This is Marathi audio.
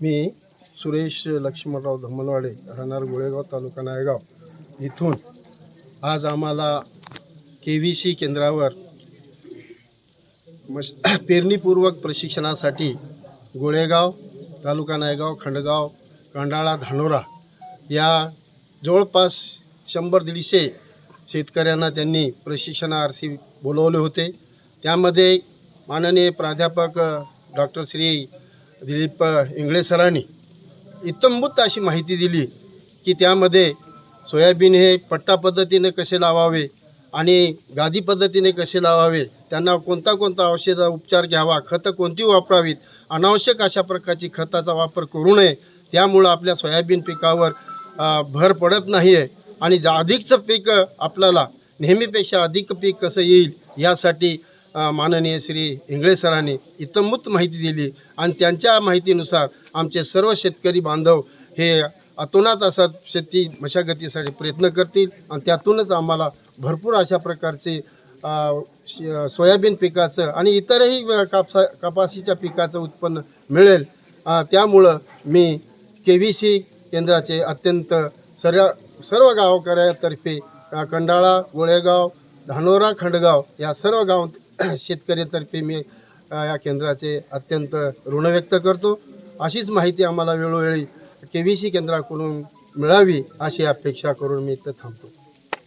मी सुरेश लक्ष्मणराव धमलवाडे राहणार गोळेगाव तालुका नायगाव. इथून आज आम्हाला के व्ही सी केंद्रावर मश पेरणीपूर्वक प्रशिक्षणासाठी गोळेगाव तालुका नायगाव खंडगाव कांडाळा धानोरा या जवळपास शंभर दीडशे शेतकऱ्यांना त्यांनी प्रशिक्षणार्थी बोलवले होते. त्यामध्ये माननीय प्राध्यापक डॉक्टर श्री दिलीप इंगळे सरांनी इत्तंभूत अशी माहिती दिली की त्यामध्ये सोयाबीन हे पट्टा पद्धतीने कसे लावावे आणि गादी पद्धतीने कसे लावावे त्यांना कोणता कोणता औषध उपचार घ्यावा खतं कोणती वापरावीत अनावश्यक अशा प्रकारची खताचा वापर करू नये त्यामुळं आपल्या सोयाबीन पिकावर भर पडत नाही आहे आणि जा अधिकचं पीक आपल्याला नेहमीपेक्षा अधिक पीक कसं येईल यासाठी माननीय श्री इंगळे सरांनी इतमूत माहिती दिली आणि त्यांच्या माहितीनुसार आमचे सर्व शेतकरी बांधव हे अतोनात असा शेती मशागतीसाठी प्रयत्न करतील आणि त्यातूनच आम्हाला भरपूर अशा प्रकारचे श- सोयाबीन पिकाचं आणि इतरही कापसा कपाशीच्या पिकाचं उत्पन्न मिळेल. त्यामुळं मी के व्ही सी केंद्राचे अत्यंत सर्व सर्व गावकऱ्यातर्फे कंडाळा गोळेगाव धानोरा खंडगाव या सर्व गाव शेतकऱ्यातर्फे मी या केंद्राचे अत्यंत ऋण व्यक्त करतो. अशीच माहिती आम्हाला वेळोवेळी के व्ही सी केंद्राकडून मिळावी अशी अपेक्षा करून मी इथं थांबतो.